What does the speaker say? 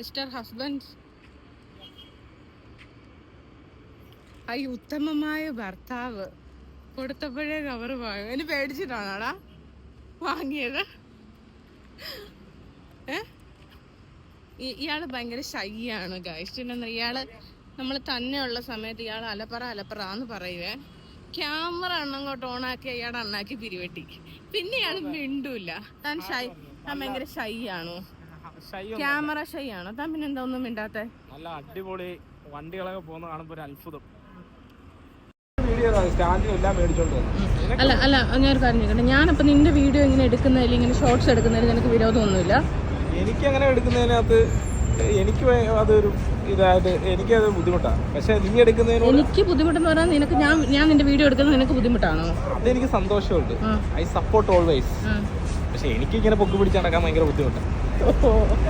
Mister husband. ഈ ഉത്തമമായ ഭർത്താവ് കൊടുത്തപ്പോഴേ കവർ വാങ്ങി. എന്നെ പേടിച്ചിട്ടാണോടാ വാങ്ങിയത്? ഇയാൾ ഭയങ്കര ഷൈ ആണ് ഗൈസ് ഇയാൾ നമ്മൾ തന്നെയുള്ള സമയത്ത് ഇയാൾ അലപ്പറ അലപ്പറ എന്ന് പറയുവേ. ക്യാമറ അണ്ണങ്ങോട്ട് ഓണാക്കി അയാൾ അണ്ണാക്കി പിരിവെട്ടി. പിന്നെ ഇയാൾ മിണ്ടൂല. താൻ ഷൈ താൻ ഭയങ്കര ഷൈ ആണോ ക്യാമറ ഷൈ ആണോ താൻ പിന്നെ എന്താ ഒന്നും മിണ്ടാത്തെ? നല്ല അടിപൊളി വണ്ടികളൊക്കെ പോകുന്ന കാണുമ്പോ ഒരു അത്ഭുതം. അല്ല അല്ല ഞാനൊരു കാര്യം ചോദിക്കട്ടെ. ഞാനിപ്പോ നിന്റെ വീഡിയോ ഇങ്ങനെ എടുക്കുന്നതിൽ ഇങ്ങനെ ഷോർട്സ് എടുക്കുന്നതിൽ നിനക്ക് വിരോധമൊന്നുമില്ല? എനിക്ക് അങ്ങനെ എടുക്കുന്നതിനകത്ത് എനിക്ക് അതൊരു ഇതായിട്ട് അത് ബുദ്ധിമുട്ടാണ് പക്ഷെ നീ എടുക്കുന്നതിന് എനിക്ക് ബുദ്ധിമുട്ടെന്ന് പറഞ്ഞാൽ നിനക്ക് ഞാൻ ഞാൻ നിന്റെ വീഡിയോ എടുക്കുന്നത് നിനക്ക് ബുദ്ധിമുട്ടാണോ? അതെനിക്ക് സന്തോഷമുണ്ട്. I support always. പക്ഷെ എനിക്ക് ഇങ്ങനെ പൊക്കി പിടിച്ച് നടക്കാൻ ഭയങ്കര ബുദ്ധിമുട്ടാണ് はい。